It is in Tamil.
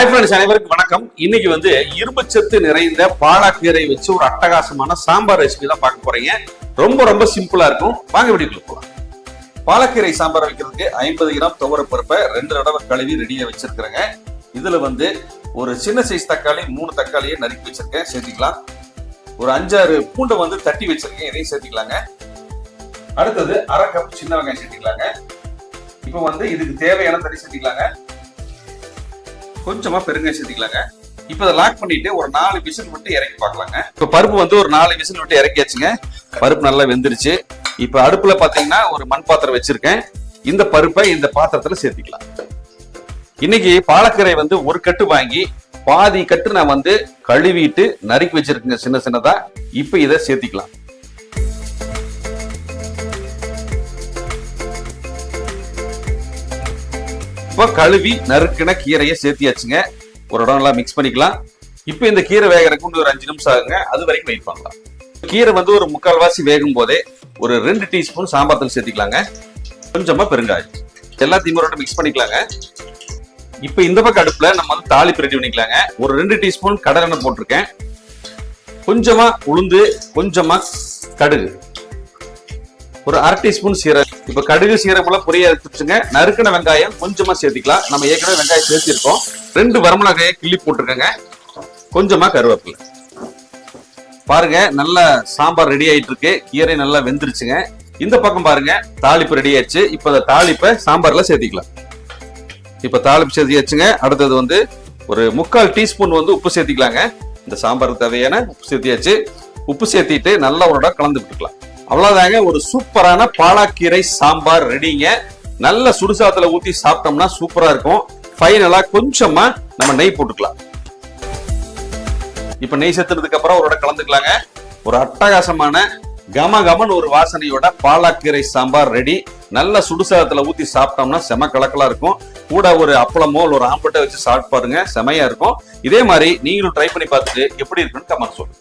ஹாய் ஃப்ரெண்ட்ஸ் அனைவருக்கும் வணக்கம். இன்னைக்கு வந்து இரும்புச்சத்து நிறைந்த பாலாக்கீரை வச்சு ஒரு அட்டகாசமான சாம்பார் ரெசிபி தான் பார்க்க போறீங்க. ரொம்ப ரொம்ப சிம்பிளா இருக்கும். வாங்க வீடியோக்குள்ள போகலாம் பாலக்கீரை சாம்பார் வைக்கிறதுக்கு ஐம்பது கிராம் துவர பருப்பை ரெண்டு தடவை கழுவி ரெடியா வச்சிருக்கிறேங்க. இதுல வந்து ஒரு சின்ன சைஸ் தக்காளி மூணு தக்காளியை நறுக்கி வச்சிருக்கேன். சேர்த்துக்கலாம். ஒரு அஞ்சாறு பூண்டை வந்து தட்டி வச்சிருக்கேன். இதையும் சேர்த்துக்கலாங்க. அடுத்தது அரை கப் சின்ன வெங்காயம் சேர்த்துக்கலாங்க. இப்போ வந்து இதுக்கு தேவையான தண்ணி சேர்த்துக்கலாங்க. கொஞ்சமா பெருங்காயம் சேர்த்திக்கலாங்க இப்போ இதை லாக் பண்ணிட்டு ஒரு நாலு விசில் விட்டு இறக்கி பார்க்கலாங்க. இப்போ பருப்பு வந்து ஒரு நாலு விசில் விட்டு இறக்கியாச்சுங்க. பருப்பு நல்லா வெந்துருச்சு. இப்போ அடுப்புல பாத்தீங்கன்னா ஒரு மண் பாத்திரம் வச்சிருக்கேன். இந்த பருப்பை இந்த பாத்திரத்துல சேர்த்துக்கலாம். இன்னைக்கு பாலக்கரை வந்து ஒரு கட்டு வாங்கி பாதி கட்டு நான் வந்து கழுவிட்டு நறுக்கி வச்சிருக்கேங்க சின்ன சின்னதா. இப்போ இதை சேர்த்திக்கலாம். இப்போ கழுவி நறுக்கின கீரையை சேர்த்தியாச்சுங்க. ஒரு இடம் நல்லா மிக்ஸ் பண்ணிக்கலாம். இப்போ இந்த கீரை வேகறதுக்கு இன்னும் ஒரு அஞ்சு நிமிஷம் ஆகுங்க. அது வரைக்கும் வெயிட் பண்ணலாம். கீரை வந்து ஒரு முக்கால்வாசி வேகும் போதே ஒரு ரெண்டு டீஸ்பூன் சாம்பார் தூள் சேர்த்திக்கலாங்க. கொஞ்சமாக பெருங்காயம். எல்லாத்தையும் ஒரு மிக்ஸ் பண்ணிக்கலாங்க. இப்போ இந்த பக்கம் அடுப்பில் நம்ம வந்து தாலி பிரட்டி பண்ணிக்கலாங்க. ஒரு ரெண்டு டீஸ்பூன் கடலெண்ணெய் போட்டிருக்கேன். கொஞ்சமா உளுந்து கொஞ்சமா கடுகு. ஒரு அரை டீஸ்பூன் சீரக இப்ப கடுகு சீரகம் பொரிய எடுத்துச்சுங்க நறுக்கின வெங்காயம் கொஞ்சமா சேர்த்திக்கலாம். நம்ம ஏற்கனவே வெங்காயம் சேர்த்திருக்கோம். ரெண்டு வரமிளகாயை கிள்ளி போட்டிருக்கேங்க. கொஞ்சமா கருவேப்பிலை. பாருங்க நல்ல சாம்பார் ரெடி ஆயிட்டு இருக்கு கீரை நல்லா வெந்துருச்சுங்க. இந்த பக்கம் பாருங்க தாளிப்பு ரெடி ஆயிடுச்சு. இப்ப அந்த தாளிப்பை சாம்பார்ல சேர்த்திக்கலாம். இப்ப தாளிப்பு சேர்த்தியாச்சுங்க. அடுத்தது வந்து ஒரு முக்கால் டீஸ்பூன் வந்து உப்பு சேர்த்திக்கலாங்க. இந்த சாம்பாருக்கு தேவையான உப்பு சேர்த்தியாச்சு. உப்பு சேர்த்திட்டு நல்லா ஒரு கலந்து விட்டுக்கலாம். அவ்வளவுதாங்க ஒரு சூப்பரான பாலாக்கீரை சாம்பார் ரெடிங்க. நல்ல சுடுசாத்துல ஊத்தி சாப்பிட்டோம்னா சூப்பரா இருக்கும். ஃபைனலா கொஞ்சமா நம்ம நெய் போட்டுக்கலாம். இப்ப நெய் சேர்த்துனதுக்கு அப்புறம் அவரோட கலந்துக்கலாங்க. ஒரு அட்டகாசமான கம கமன் ஒரு வாசனையோட பாலாக்கீரை சாம்பார் ரெடி. நல்ல சுடுசாதத்துல ஊத்தி சாப்பிட்டோம்னா செம கலக்கலா இருக்கும். கூட ஒரு அப்பளமோ ஒரு ஆம்பட்டை வச்சு சாப்பிட்டு பாருங்க செமையா இருக்கும். இதே மாதிரி நீங்களும் ட்ரை பண்ணி பார்த்துட்டு எப்படி இருக்குன்னு கமெண்ட் சொல்லுங்க.